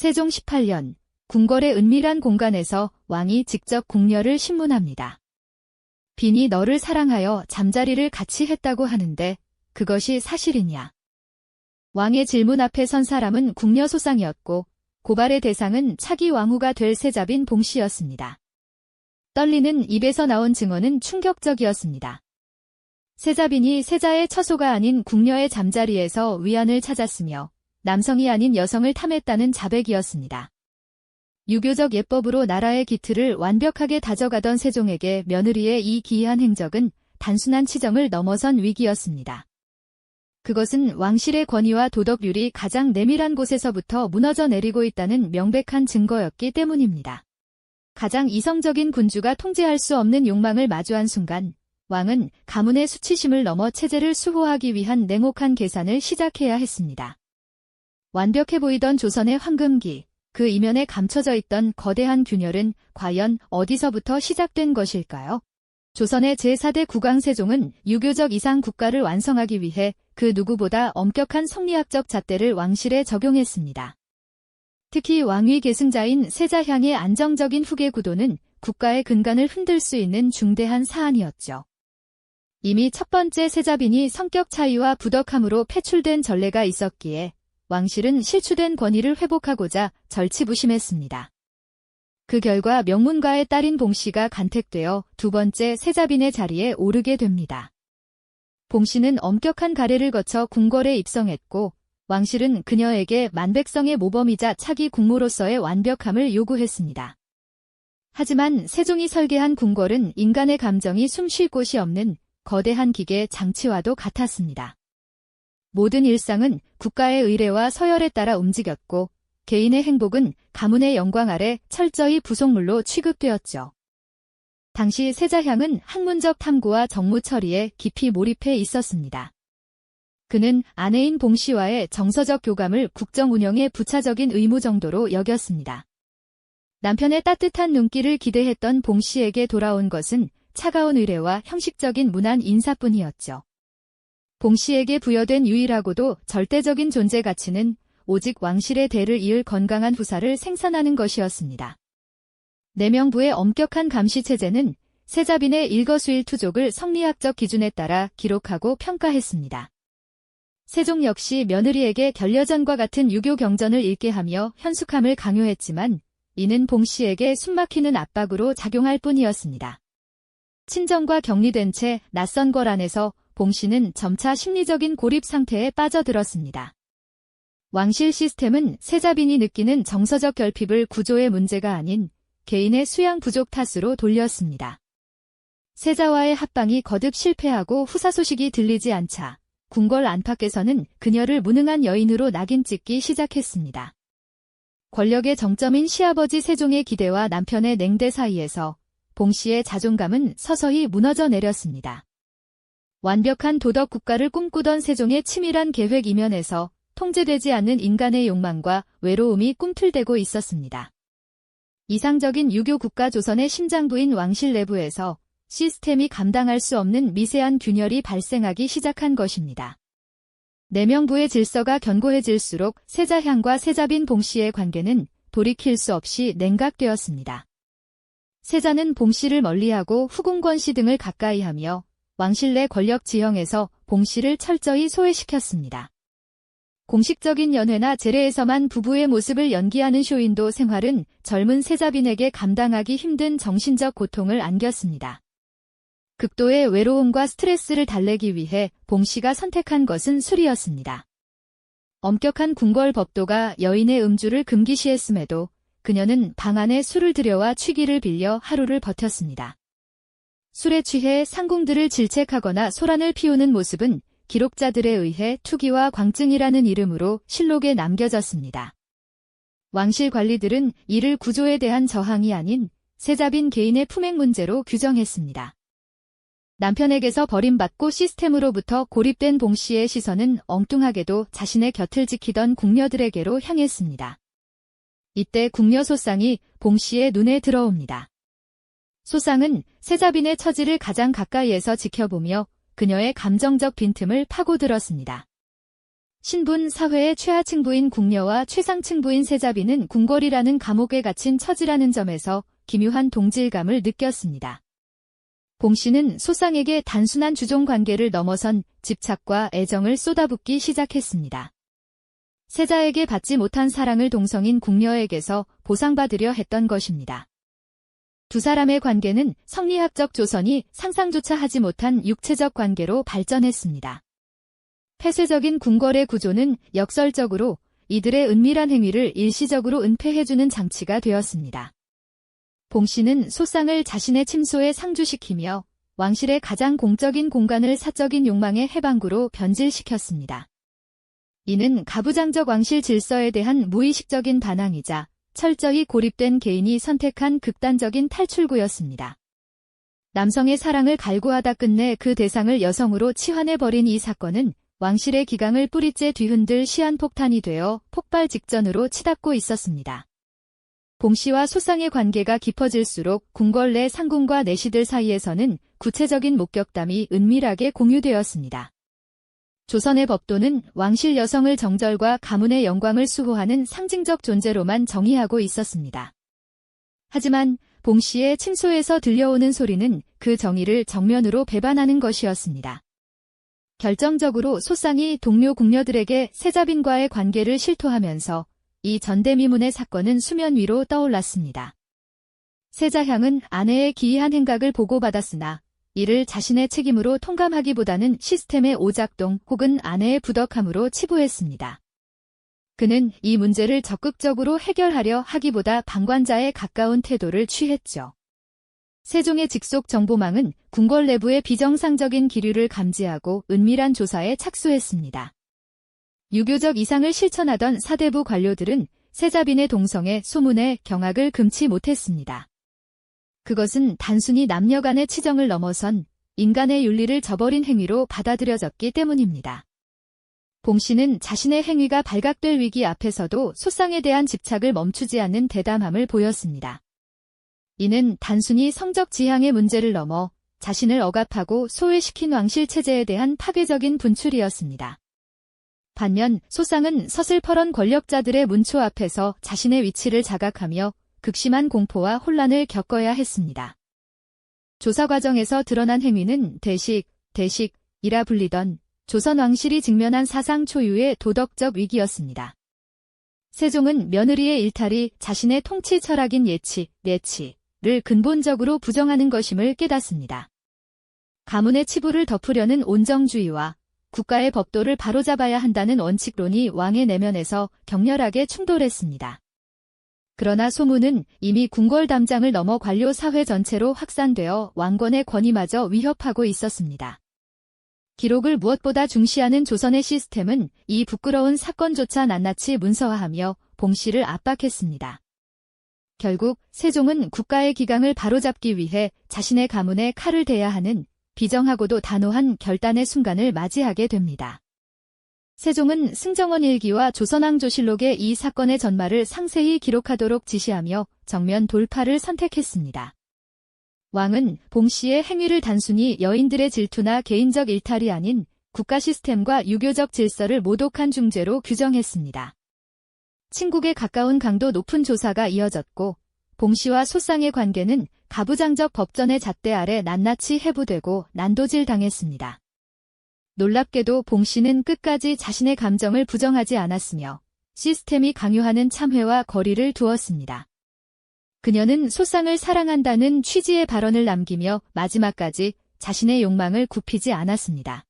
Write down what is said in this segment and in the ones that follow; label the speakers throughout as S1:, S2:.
S1: 세종 18년 궁궐의 은밀한 공간에서 왕이 직접 궁녀를 신문합니다. 빈이 너를 사랑하여 잠자리를 같이 했다고 하는데 그것이 사실이냐? 왕의 질문 앞에 선 사람은 궁녀 소상이었고 고발의 대상은 차기 왕후가 될 세자빈 봉씨였습니다. 떨리는 입에서 나온 증언은 충격적이었습니다. 세자빈이 세자의 처소가 아닌 궁녀의 잠자리에서 위안을 찾았으며 남성이 아닌 여성을 탐했다는 자백이었습니다. 유교적 예법으로 나라의 기틀을 완벽하게 다져가던 세종에게 며느리의 이 기이한 행적은 단순한 치정을 넘어선 위기였습니다. 그것은 왕실의 권위와 도덕률이 가장 내밀한 곳에서부터 무너져 내리고 있다는 명백한 증거였기 때문입니다. 가장 이성적인 군주가 통제할 수 없는 욕망을 마주한 순간 왕은 가문의 수치심을 넘어 체제를 수호하기 위한 냉혹한 계산을 시작해야 했습니다. 완벽해 보이던 조선의 황금기, 그 이면에 감춰져 있던 거대한 균열은 과연 어디서부터 시작된 것일까요? 조선의 제4대 국왕 세종은 유교적 이상 국가를 완성하기 위해 그 누구보다 엄격한 성리학적 잣대를 왕실에 적용했습니다. 특히 왕위 계승자인 세자향의 안정적인 후계 구도는 국가의 근간을 흔들 수 있는 중대한 사안이었죠. 이미 첫 번째 세자빈이 성격 차이와 부덕함으로 패출된 전례가 있었기에 왕실은 실추된 권위를 회복하고자 절치부심했습니다. 그 결과 명문가의 딸인 봉씨가 간택되어 두 번째 세자빈의 자리에 오르게 됩니다. 봉씨는 엄격한 가래를 거쳐 궁궐에 입성했고 왕실은 그녀에게 만백성의 모범이자 차기 국무로서의 완벽함을 요구했습니다. 하지만 세종이 설계한 궁궐은 인간의 감정이 숨 쉴 곳이 없는 거대한 기계 장치와도 같았습니다. 모든 일상은 국가의 의례와 서열에 따라 움직였고 개인의 행복은 가문의 영광 아래 철저히 부속물로 취급되었죠. 당시 세자향은 학문적 탐구와 정무 처리에 깊이 몰입해 있었습니다. 그는 아내인 봉씨와의 정서적 교감을 국정 운영의 부차적인 의무 정도로 여겼습니다. 남편의 따뜻한 눈길을 기대했던 봉씨에게 돌아온 것은 차가운 의례와 형식적인 문안 인사뿐이었죠. 봉 씨에게 부여된 유일하고도 절대적인 존재 가치는 오직 왕실의 대를 이을 건강한 후사를 생산하는 것이었습니다. 내명부의 엄격한 감시 체제는 세자빈의 일거수일투족을 성리학적 기준에 따라 기록하고 평가했습니다. 세종 역시 며느리에게 결려전과 같은 유교 경전을 읽게 하며 현숙함을 강요했지만 이는 봉 씨에게 숨막히는 압박으로 작용할 뿐이었습니다. 친정과 격리된 채 낯선 걸 안에서 봉 씨는 점차 심리적인 고립 상태에 빠져들었습니다. 왕실 시스템은 세자빈이 느끼는 정서적 결핍을 구조의 문제가 아닌 개인의 수양 부족 탓으로 돌렸습니다. 세자와의 합방이 거듭 실패하고 후사 소식이 들리지 않자 궁궐 안팎에서는 그녀를 무능한 여인으로 낙인 찍기 시작했습니다. 권력의 정점인 시아버지 세종의 기대와 남편의 냉대 사이에서 봉 씨의 자존감은 서서히 무너져 내렸습니다. 완벽한 도덕 국가를 꿈꾸던 세종의 치밀한 계획 이면에서 통제되지 않는 인간의 욕망과 외로움이 꿈틀대고 있었습니다. 이상적인 유교 국가 조선의 심장부인 왕실 내부에서 시스템이 감당할 수 없는 미세한 균열이 발생하기 시작한 것입니다. 내명부의 질서가 견고해질수록 세자향과 세자빈 봉씨의 관계는 돌이킬 수 없이 냉각되었습니다. 세자는 봉씨를 멀리하고 후궁권 씨 등을 가까이하며 왕실 내 권력 지형에서 봉 씨를 철저히 소외시켰습니다. 공식적인 연회나 제례에서만 부부의 모습을 연기하는 쇼인도 생활은 젊은 세자빈에게 감당하기 힘든 정신적 고통을 안겼습니다. 극도의 외로움과 스트레스를 달래기 위해 봉 씨가 선택한 것은 술이었습니다. 엄격한 궁궐 법도가 여인의 음주를 금기시했음에도 그녀는 방 안에 술을 들여와 취기를 빌려 하루를 버텼습니다. 술에 취해 상궁들을 질책하거나 소란을 피우는 모습은 기록자들에 의해 투기와 광증이라는 이름으로 실록에 남겨졌습니다. 왕실 관리들은 이를 구조에 대한 저항이 아닌 세자빈 개인의 품행 문제로 규정했습니다. 남편에게서 버림받고 시스템으로부터 고립된 봉 씨의 시선은 엉뚱하게도 자신의 곁을 지키던 궁녀들에게로 향했습니다. 이때 궁녀 소상이 봉 씨의 눈에 들어옵니다. 소상은 세자빈의 처지를 가장 가까이에서 지켜보며 그녀의 감정적 빈틈을 파고들었습니다. 신분 사회의 최하층 부인 궁녀와 최상층 부인 세자비는 궁궐이라는 감옥에 갇힌 처지라는 점에서 기묘한 동질감을 느꼈습니다. 봉 씨는 소상에게 단순한 주종 관계를 넘어선 집착과 애정을 쏟아붓기 시작했습니다. 세자에게 받지 못한 사랑을 동성인 궁녀에게서 보상받으려 했던 것입니다. 두 사람의 관계는 성리학적 조선이 상상조차 하지 못한 육체적 관계로 발전했습니다. 폐쇄적인 궁궐의 구조는 역설적으로 이들의 은밀한 행위를 일시적으로 은폐해주는 장치가 되었습니다. 봉 씨는 소상을 자신의 침소에 상주시키며 왕실의 가장 공적인 공간을 사적인 욕망의 해방구로 변질시켰습니다. 이는 가부장적 왕실 질서에 대한 무의식적인 반항이자 철저히 고립된 개인이 선택한 극단적인 탈출구였습니다. 남성의 사랑을 갈구하다 끝내 그 대상을 여성으로 치환해버린 이 사건은 왕실의 기강을 뿌리째 뒤흔들 시한폭탄이 되어 폭발 직전으로 치닫고 있었습니다. 봉 씨와 소상의 관계가 깊어질수록 궁궐 내 상궁과 내시들 사이에서는 구체적인 목격담이 은밀하게 공유되었습니다. 조선의 법도는 왕실 여성을 정절과 가문의 영광을 수호하는 상징적 존재로만 정의하고 있었습니다. 하지만 봉 씨의 침소에서 들려오는 소리는 그 정의를 정면으로 배반하는 것이었습니다. 결정적으로 소상이 동료 궁녀들에게 세자빈과의 관계를 실토하면서 이 전대미문의 사건은 수면 위로 떠올랐습니다. 세자향은 아내의 기이한 행각을 보고받았으나 이를 자신의 책임으로 통감하기보다는 시스템의 오작동 혹은 아내의 부덕함으로 치부했습니다. 그는 이 문제를 적극적으로 해결하려 하기보다 방관자에 가까운 태도를 취했죠. 세종의 직속 정보망은 궁궐 내부의 비정상적인 기류를 감지하고 은밀한 조사에 착수했습니다. 유교적 이상을 실천하던 사대부 관료들은 세자빈의 동성애 소문에 경악을 금치 못했습니다. 그것은 단순히 남녀 간의 치정을 넘어선 인간의 윤리를 저버린 행위로 받아들여졌기 때문입니다. 봉 씨는 자신의 행위가 발각될 위기 앞에서도 소상에 대한 집착을 멈추지 않는 대담함을 보였습니다. 이는 단순히 성적 지향의 문제를 넘어 자신을 억압하고 소외시킨 왕실 체제에 대한 파괴적인 분출이었습니다. 반면 소상은 서슬퍼런 권력자들의 문초 앞에서 자신의 위치를 자각하며 극심한 공포와 혼란을 겪어야 했습니다. 조사 과정에서 드러난 행위는 대식, 대식이라 불리던 조선 왕실이 직면한 사상 초유의 도덕적 위기였습니다. 세종은 며느리의 일탈이 자신의 통치 철학인 예치, 내치, 를 근본적으로 부정하는 것임을 깨닫습니다. 가문의 치부를 덮으려는 온정주의와 국가의 법도를 바로잡아야 한다는 원칙론이 왕의 내면에서 격렬하게 충돌했습니다. 그러나 소문은 이미 궁궐 담장을 넘어 관료 사회 전체로 확산되어 왕권의 권위마저 위협하고 있었습니다. 기록을 무엇보다 중시하는 조선의 시스템은 이 부끄러운 사건조차 낱낱이 문서화하며 봉 씨를 압박했습니다. 결국 세종은 국가의 기강을 바로잡기 위해 자신의 가문에 칼을 대야 하는 비정하고도 단호한 결단의 순간을 맞이하게 됩니다. 세종은 승정원 일기와 조선왕조실록의 이 사건의 전말을 상세히 기록하도록 지시하며 정면 돌파를 선택했습니다. 왕은 봉 씨의 행위를 단순히 여인들의 질투나 개인적 일탈이 아닌 국가 시스템과 유교적 질서를 모독한 중죄로 규정했습니다. 친국에 가까운 강도 높은 조사가 이어졌고 봉 씨와 소상의 관계는 가부장적 법전의 잣대 아래 낱낱이 해부되고 난도질 당했습니다. 놀랍게도 봉 씨는 끝까지 자신의 감정을 부정하지 않았으며 시스템이 강요하는 참회와 거리를 두었습니다. 그녀는 소상을 사랑한다는 취지의 발언을 남기며 마지막까지 자신의 욕망을 굽히지 않았습니다.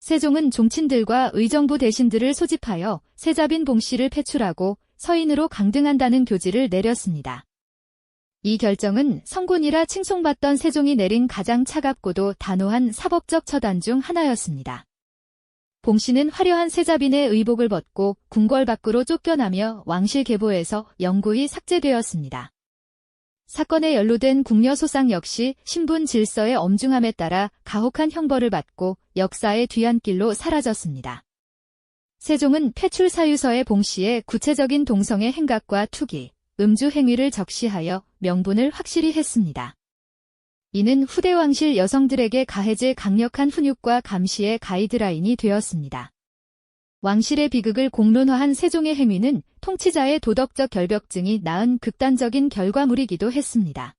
S1: 세종은 종친들과 의정부 대신들을 소집하여 세자빈 봉 씨를 배출하고 서인으로 강등한다는 교지를 내렸습니다. 이 결정은 성군이라 칭송받던 세종이 내린 가장 차갑고도 단호한 사법적 처단 중 하나였습니다. 봉 씨는 화려한 세자빈의 의복을 벗고 궁궐 밖으로 쫓겨나며 왕실 계보에서 영구히 삭제되었습니다. 사건에 연루된 궁녀 소상 역시 신분 질서의 엄중함에 따라 가혹한 형벌을 받고 역사의 뒤안길로 사라졌습니다. 세종은 폐출 사유서에 봉 씨의 구체적인 동성의 행각과 투기, 음주 행위를 적시하여 명분을 확실히 했습니다. 이는 후대 왕실 여성들에게 가해질 강력한 훈육과 감시의 가이드라인이 되었습니다. 왕실의 비극을 공론화한 세종의 행위는 통치자의 도덕적 결벽증이 낳은 극단적인 결과물이기도 했습니다.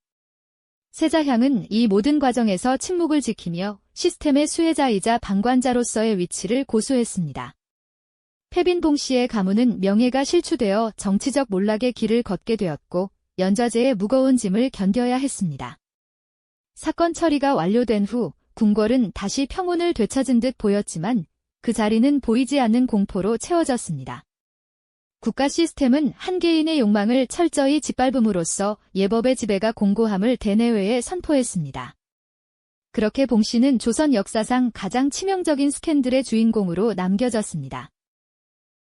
S1: 세자향은 이 모든 과정에서 침묵을 지키며 시스템의 수혜자이자 방관자로서의 위치를 고수했습니다. 패빈봉 씨의 가문은 명예가 실추되어 정치적 몰락의 길을 걷게 되었고 연좌제의 무거운 짐을 견뎌야 했습니다. 사건 처리가 완료된 후 궁궐은 다시 평온을 되찾은 듯 보였지만 그 자리는 보이지 않는 공포로 채워졌습니다. 국가 시스템은 한 개인의 욕망을 철저히 짓밟음으로써 예법의 지배가 공고함을 대내외에 선포했습니다. 그렇게 봉 씨는 조선 역사상 가장 치명적인 스캔들의 주인공으로 남겨졌습니다.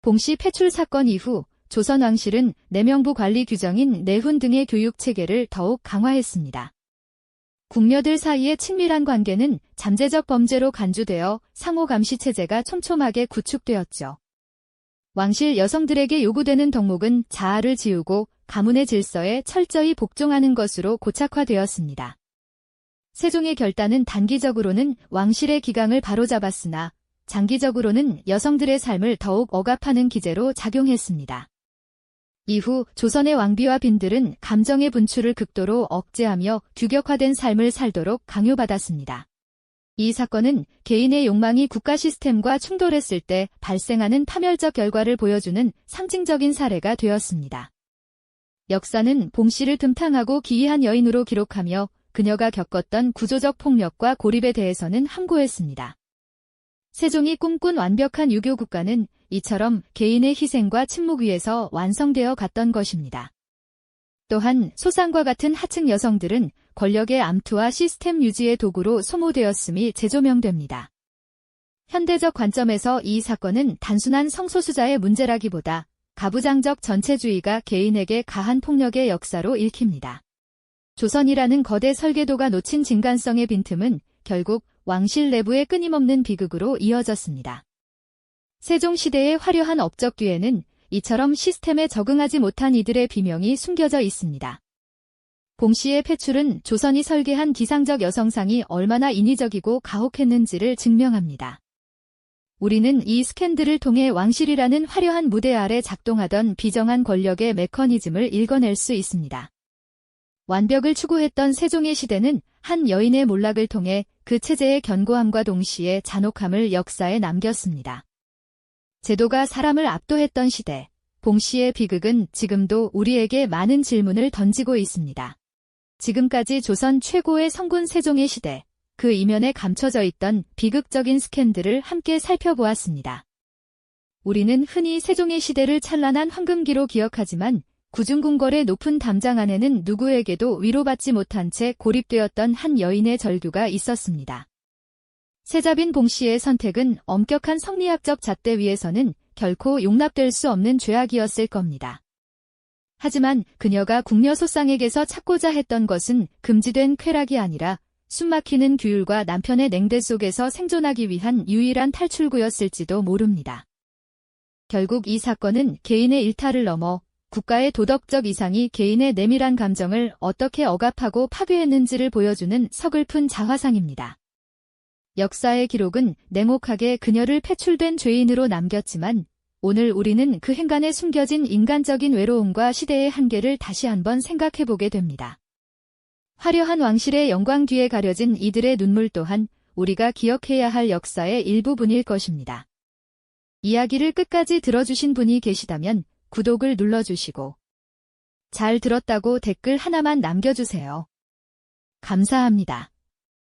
S1: 봉씨 패출 사건 이후 조선 왕실은 내명부 관리 규정인 내훈 등의 교육 체계를 더욱 강화했습니다. 궁녀들 사이의 친밀한 관계는 잠재적 범죄로 간주되어 상호 감시 체제가 촘촘하게 구축되었죠. 왕실 여성들에게 요구되는 덕목은 자아를 지우고 가문의 질서에 철저히 복종하는 것으로 고착화되었습니다. 세종의 결단은 단기적으로는 왕실의 기강을 바로잡았으나 장기적으로는 여성들의 삶을 더욱 억압하는 기제로 작용했습니다. 이후 조선의 왕비와 빈들은 감정의 분출을 극도로 억제하며 규격화된 삶을 살도록 강요받았습니다. 이 사건은 개인의 욕망이 국가 시스템과 충돌했을 때 발생하는 파멸적 결과를 보여주는 상징적인 사례가 되었습니다. 역사는 봉 씨를 tum탕하고 기이한 여인으로 기록하며 그녀가 겪었던 구조적 폭력과 고립에 대해서는 함구했습니다. 세종이 꿈꾼 완벽한 유교 국가는 이처럼 개인의 희생과 침묵 위에서 완성되어 갔던 것입니다. 또한 소상과 같은 하층 여성들은 권력의 암투와 시스템 유지의 도구로 소모되었음이 재조명됩니다. 현대적 관점에서 이 사건은 단순한 성소수자의 문제라기보다 가부장적 전체주의가 개인에게 가한 폭력의 역사로 읽힙니다. 조선이라는 거대 설계도가 놓친 진간성의 빈틈은 결국 왕실 내부의 끊임없는 비극으로 이어졌습니다. 세종시대의 화려한 업적 뒤에는 이처럼 시스템에 적응하지 못한 이들의 비명이 숨겨져 있습니다. 봉 씨의 패출은 조선이 설계한 기상적 여성상이 얼마나 인위적이고 가혹했는지를 증명합니다. 우리는 이 스캔들을 통해 왕실이라는 화려한 무대 아래 작동하던 비정한 권력의 메커니즘을 읽어낼 수 있습니다. 완벽을 추구했던 세종의 시대는 한 여인의 몰락을 통해 그 체제의 견고함과 동시에 잔혹함을 역사에 남겼습니다. 제도가 사람을 압도했던 시대, 봉 씨의 비극은 지금도 우리에게 많은 질문을 던지고 있습니다. 지금까지 조선 최고의 성군 세종의 시대, 그 이면에 감춰져 있던 비극적인 스캔들을 함께 살펴보았습니다. 우리는 흔히 세종의 시대를 찬란한 황금기로 기억하지만 구중궁궐의 높은 담장 안에는 누구에게도 위로받지 못한 채 고립되었던 한 여인의 절규가 있었습니다. 세자빈 봉 씨의 선택은 엄격한 성리학적 잣대 위에서는 결코 용납될 수 없는 죄악이었을 겁니다. 하지만 그녀가 궁녀 소상에게서 찾고자 했던 것은 금지된 쾌락이 아니라 숨막히는 규율과 남편의 냉대 속에서 생존하기 위한 유일한 탈출구였을지도 모릅니다. 결국 이 사건은 개인의 일탈을 넘어 국가의 도덕적 이상이 개인의 내밀한 감정을 어떻게 억압하고 파괴했는지를 보여주는 서글픈 자화상입니다. 역사의 기록은 냉혹하게 그녀를 패출된 죄인으로 남겼지만 오늘 우리는 그 행간에 숨겨진 인간적인 외로움과 시대의 한계를 다시 한번 생각해보게 됩니다. 화려한 왕실의 영광 뒤에 가려진 이들의 눈물 또한 우리가 기억해야 할 역사의 일부분일 것입니다. 이야기를 끝까지 들어주신 분이 계시다면 구독을 눌러주시고 잘 들었다고 댓글 하나만 남겨주세요. 감사합니다.